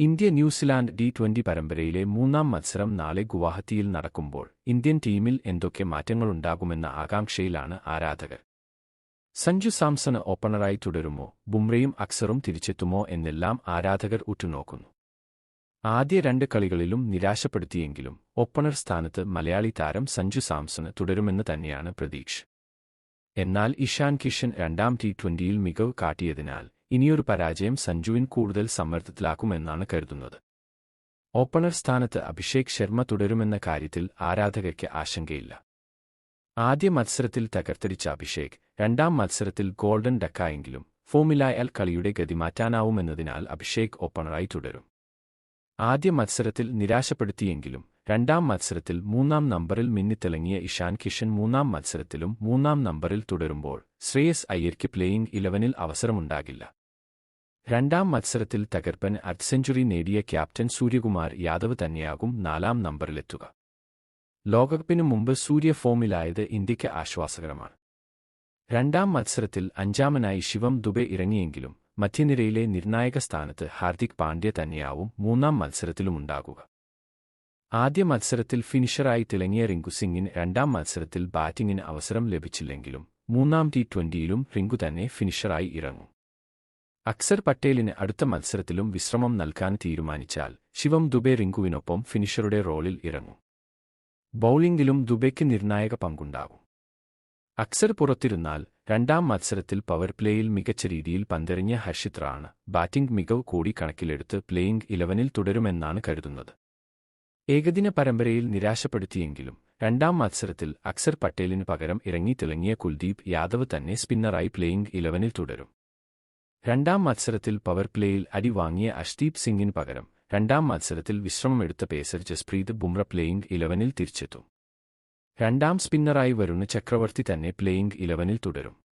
India New Zealand D twenty പരമ്പരയിലെ മൂന്നാം മത്സരം നാളെ ഗുവാഹത്തിയിൽ നടക്കുമ്പോൾ ഇന്ത്യൻ ടീമിൽ എന്തൊക്കെ മാറ്റങ്ങളുണ്ടാകുമെന്ന ആകാംക്ഷയിലാണ് ആരാധകർ. സഞ്ജു സാംസണ് ഓപ്പണറായി തുടരുമോ? ബുംറയും അക്സറും തിരിച്ചെത്തുമോ? എന്നെല്ലാം ആരാധകർ ഉറ്റുനോക്കുന്നു. ആദ്യ രണ്ട് കളികളിലും നിരാശപ്പെടുത്തിയെങ്കിലും ഓപ്പണർ സ്ഥാനത്ത് മലയാളി താരം സഞ്ജു സാംസണ് തുടരുമെന്ന് തന്നെയാണ് പ്രതീക്ഷ. എന്നാൽ ഇഷാൻ കിഷൻ രണ്ടാം ടി ട്വന്റിയിൽ മികവ് കാട്ടിയതിനാൽ ഇനിയൊരു പരാജയം സഞ്ജുവിൻ കൂടുതൽ സമ്മർദ്ദത്തിലാക്കുമെന്നാണ് കരുതുന്നത്. ഓപ്പണർ സ്ഥാനത്ത് അഭിഷേക് ശർമ്മ തുടരുമെന്ന കാര്യത്തിൽ ആരാധകയ്ക്ക് ആശങ്കയില്ല. ആദ്യ മത്സരത്തിൽ തകർത്തടിച്ച അഭിഷേക് രണ്ടാം മത്സരത്തിൽ ഗോൾഡൻ ഡക്കായെങ്കിലും ഫോമിലായാൽ കളിയുടെ ഗതി മാറ്റാനാവുമെന്നതിനാൽ അഭിഷേക് ഓപ്പണറായി തുടരും. ആദ്യ മത്സരത്തിൽ നിരാശപ്പെടുത്തിയെങ്കിലും രണ്ടാം മത്സരത്തിൽ മൂന്നാം നമ്പറിൽ മിന്നിത്തിളങ്ങിയ ഇഷാൻ കിഷൻ മൂന്നാം മത്സരത്തിലും മൂന്നാം നമ്പറിൽ തുടരുമ്പോൾ ശ്രേയസ് അയ്യർക്ക് പ്ലേയിംഗ് ഇലവനിൽ അവസരമുണ്ടാകില്ല. രണ്ടാം മത്സരത്തിൽ തകർപ്പൻ അർദ്ധ സെഞ്ചുറി നേടിയ ക്യാപ്റ്റൻ സൂര്യകുമാർ യാദവ് തന്നെയാകും നാലാം നമ്പറിലെത്തുക. ലോകകപ്പിനു മുമ്പ് സൂര്യ ഫോമിലായത് ഇന്ത്യയ്ക്ക് ആശ്വാസകരമാണ്. രണ്ടാം മത്സരത്തിൽ അഞ്ചാമനായി ശിവം ദുബെ ഇറങ്ങിയെങ്കിലും മധ്യനിരയിലെ നിർണായക സ്ഥാനത്ത് ഹാർദിക് പാണ്ഡ്യ തന്നെയാവും മൂന്നാം മത്സരത്തിലുമുണ്ടാകുക ആദ്യ മത്സരത്തിൽ ഫിനിഷറായി തിളങ്ങിയ റിങ്കു സിംഗിന് രണ്ടാം മത്സരത്തിൽ ബാറ്റിംഗിന് അവസരം ലഭിച്ചില്ലെങ്കിലും മൂന്നാം ടി ട്വന്റിയിലും റിങ്കു തന്നെ ഫിനിഷറായി ഇറങ്ങും. അക്സർ പട്ടേലിന് അടുത്ത മത്സരത്തിലും വിശ്രമം നൽകാൻ തീരുമാനിച്ചാൽ ശിവം ദുബെ റിങ്കുവിനൊപ്പം ഫിനിഷറുടെ റോളിൽ ഇറങ്ങും. ബൌളിംഗിലും ദുബെയ്ക്ക് നിർണായക പങ്കുണ്ടാകും അക്സർ പുറത്തിരുന്നാൽ രണ്ടാം മത്സരത്തിൽ പവർ പ്ലേയിൽ മികച്ച രീതിയിൽ പന്തെറിഞ്ഞ ഹർഷിത്രാണ് ബാറ്റിംഗ് മികവ് കൂടി കണക്കിലെടുത്ത് പ്ലേയിംഗ് ഇലവനിൽ തുടരുമെന്നാണ് കരുതുന്നത്. ഏകദിന പരമ്പരയിൽ നിരാശപ്പെടുത്തിയെങ്കിലും രണ്ടാം മത്സരത്തിൽ അക്സർ പട്ടേലിന് പകരം ഇറങ്ങി തിളങ്ങിയ കുൽദീപ് യാദവ് തന്നെ സ്പിന്നറായി പ്ലേയിംഗ് ഇലവനിൽ തുടരും. രണ്ടാം മത്സരത്തിൽ പവർ പ്ലേയിൽ അടി വാങ്ങിയ അഷ്ദീപ് സിംഗിന് പകരം രണ്ടാം മത്സരത്തിൽ വിശ്രമമെടുത്ത പേസർ ജസ്പ്രീത് ബുംറ പ്ലേയിംഗ് ഇലവനിൽ തിരിച്ചെത്തും. രണ്ടാം സ്പിന്നറായി വരുന്ന ചക്രവർത്തി തന്നെ പ്ലേയിംഗ് ഇലവനിൽ തുടരും.